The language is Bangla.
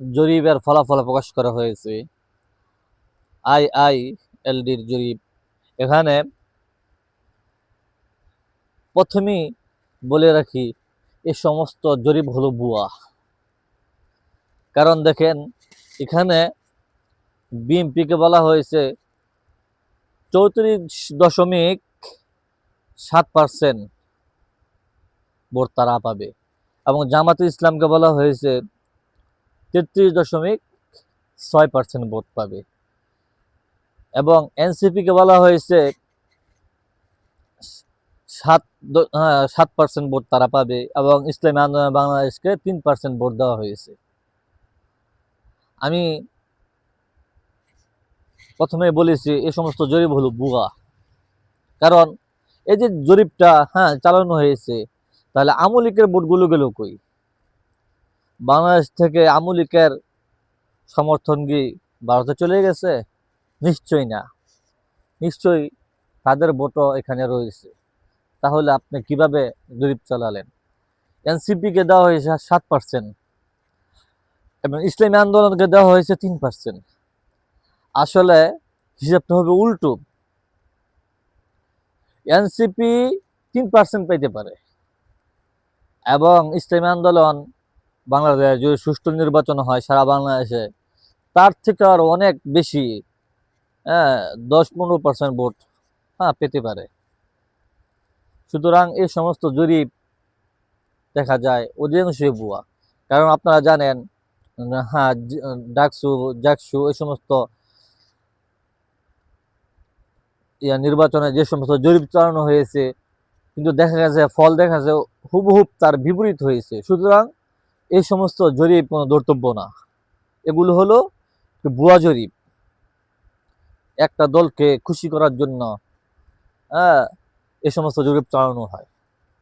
জরিপের ফলাফল প্রকাশ করা হয়েছে। আই আই এলডির জরিপ। এখানে প্রথমেই বলে রাখি এই সমস্ত জরিপ হলো বুয়া কারণ দেখেন, এখানে বিএনপিকে বলা হয়েছে চৌত্রিশ দশমিক সাত পার্সেন্ট ভোট তারা পাবে এবং জামাতে ইসলামকে বলা হয়েছে তেত্রিশ দশমিক ছয় পার্সেন্ট ভোট পাবে। এবং এনসিপিকে বলা হয়েছে সাত হ্যাঁ, সাত পার্সেন্ট ভোট তারা পাবে এবং ইসলামী আন্দোলন বাংলাদেশকে তিন পার্সেন্ট ভোট দেওয়া হয়েছে। আমি প্রথমে বলেছি এই সমস্ত জরিপ হলো বুয়া কারণ এই যে জরিপটা হ্যাঁ চালানো হয়েছে তাহলে আমলিকের ভোটগুলো গেল কই? বাংলাদেশ থেকে আমলিকের সমর্থন কি ভারতে চলে গেছে? নিশ্চয়ই না। নিশ্চয়ই তাদের ভোটও এখানে রয়েছে। তাহলে আপনি কীভাবে জরিপ চালালেন? এনসিপিকে দেওয়া হয়েছে সাত পার্সেন্ট এবং ইসলামী আন্দোলনকে দেওয়া হয়েছে তিন পার্সেন্ট আসলে হিসাবটা হবে উল্টো। এনসিপি তিন পার্সেন্ট পেতে পারে এবং ইসলামী আন্দোলন বাংলাদেশে যদি সুষ্ঠু নির্বাচন হয় সারা বাংলাদেশে, তার থেকে আর অনেক বেশি হ্যাঁ দশ পনেরো পার্সেন্ট ভোট হ্যাঁ পেতে পারে। সুতরাং এই সমস্ত জরিপ দেখা যায় অধিকাংশই ভুয়া। কারণ আপনারা জানেন হ্যাঁ ডাকসু, জাকসু, এই সমস্ত ইয়া নির্বাচনে যে সমস্ত জরিপ চালানো হয়েছে, কিন্তু দেখা গেছে ফল দেখা গেছে হুবহুব তার বিপরীত হয়েছে। সুতরাং এই সমস্ত জরিপ কোনো দর্তব্য না। এগুলো হলো ভুয়া জরিপ। একটা দলকে খুশি করার জন্য হ্যাঁ এই সমস্ত জরিপ চালানো হয়।